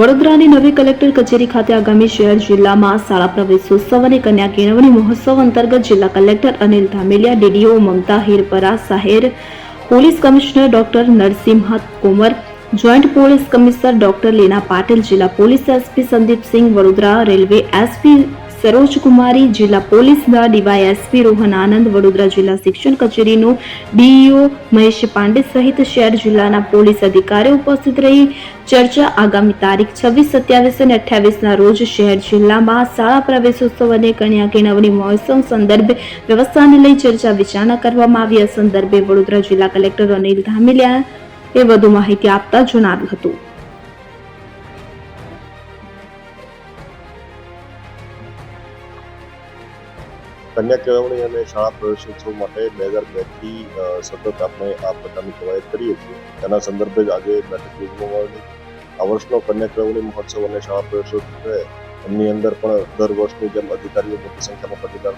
વડોદરાની નવી કલેક્ટર કચેરી ખાતે આગામી શહેર જિલ્લામાં શાળા પ્રવેશોત્સવ અને કન્યા કેળવણી મહોત્સવ અંતર્ગત જિલ્લા collector Anil Dhameliya, DDO Mamta Hirpara સાહેર, police commissioner doctor Narsinh Komar, joint police commissioner doctor Leena Patil, જિલ્લા police SP Sandipsinh Vadodara, railway SP Saroj Kumari, જિલ્લા પોલીસના ડીવાયએસપી રોહન આનંદ, વડોદરા જિલ્લા શિક્ષણ કચેરીનું ડીઈઓ મહેશ પાંડે સહિત શહેર જિલ્લાના પોલીસ અધિકારીઓ ઉપસ્થિત રહી ચર્ચા આગામી તારીખ છવ્વીસ, સત્યાવીસ અને અઠ્યાવીસના રોજ શહેર જિલ્લામાં શાળા પ્રવેશોત્સવ અને કન્યા કેળવણી મહોત્સવ સંદર્ભે વ્યવસ્થાને લઈ ચર્ચા વિચારણા કરવામાં આવી. આ સંદર્ભે વડોદરા જિલ્લા કલેક્ટર અનિલ ધામેલિયા એ વધુ માહિતી આપતા જણાવ્યું હતું. કન્યા કેળવણી અને શાળા પ્રવેશોત્સવ માટે બે હજાર બેથી સતત આપણે આ પ્રકારની કવાયત કરીએ છીએ. તેના સંદર્ભે જ આજે બેઠક યોજવામાં આ વર્ષનો કન્યા કેળવણી મહોત્સવ અને શાળા પ્રવેશોત્સવ એમની અંદર પણ દર વર્ષની જેમ અધિકારીઓ મોટી સંખ્યામાં પટીદાર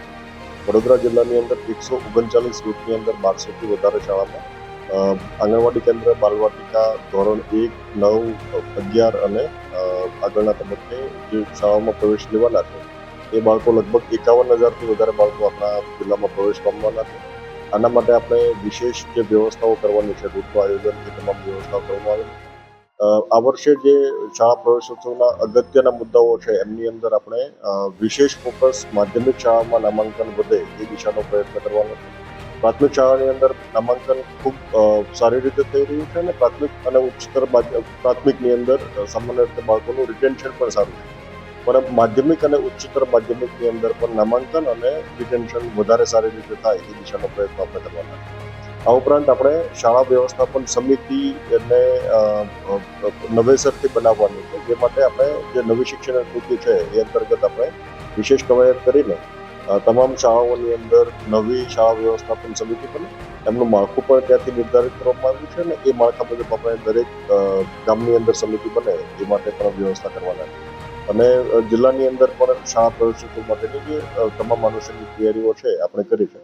વડોદરા જિલ્લાની અંદર એકસો ઓગણચાલીસ રૂટની અંદર બારસોથી વધારે શાળામાં આંગણવાડી કેન્દ્ર, બાલવાટિકા, ધોરણ એક, નવ, અગિયાર અને આગળના તબક્કે જે શાળાઓમાં પ્રવેશ લેવાના છે એ બાળકો લગભગ એકાવન હજારથી વધારે બાળકો આપણા જિલ્લામાં પ્રવેશ પામવાના છે. આના માટે આપણે વિશેષ જે વ્યવસ્થાઓ કરવાની છે રૂટનું આયોજન એ તમામ વ્યવસ્થાઓ કરવામાં આવે આ વર્ષે જે શાળા પ્રવેશોત્સવના અગત્યના મુદ્દાઓ છે, એમની અંદર આપણે વિશેષ ફોકસ માધ્યમિક શાળામાં નામાંકન વધે એ દિશાનો પ્રયત્ન કરવાનો છે. પ્રાથમિક શાળાની અંદર નામાંકન ખૂબ સારી રીતે થઈ રહ્યું છે અને પ્રાથમિક અને ઉચ્ચતર પ્રાથમિકની અંદર સામાન્ય રીતે બાળકોનું રિટેન્શન પણ સારું છે. પણ માધ્યમિક અને ઉચ્ચતર માધ્યમિકની અંદર પણ નામાંકન અને રિટેન્શન વધારે સારી રીતે થાય એ દિશાનો પ્રયત્ન આપણે કરવાના આ ઉપરાંત આપણે શાળા વ્યવસ્થાપન સમિતિ એને નવેસરથી બનાવવાની છે. જે માટે આપણે જે નવી શિક્ષણ નીતિ છે એ અંતર્ગત આપણે વિશેષ કવાયત કરીને તમામ શાળાઓની અંદર નવી શાળા વ્યવસ્થાપન સમિતિ બને એમનું માળખું પણ ત્યાંથી નિર્ધારિત કરવામાં આવ્યું છે અને એ માળખા મુજબ આપણે દરેક ગામની અંદર સમિતિ બને એ માટે પણ વ્યવસ્થા કરવાના છે અને જિલ્લાની અંદર પણ શાળા પ્રવેશોત્સવ માટેની જે તમામ આનુષંગિક તૈયારીઓ છે આપણે કરી છે.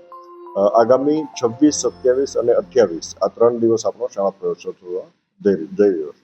આગામી છવ્વીસ, સત્યાવીસ અને અઠ્યાવીસ આ ત્રણ દિવસ આપણો શાળા પ્રવેશોત્સવ જઈ રહ્યો છે.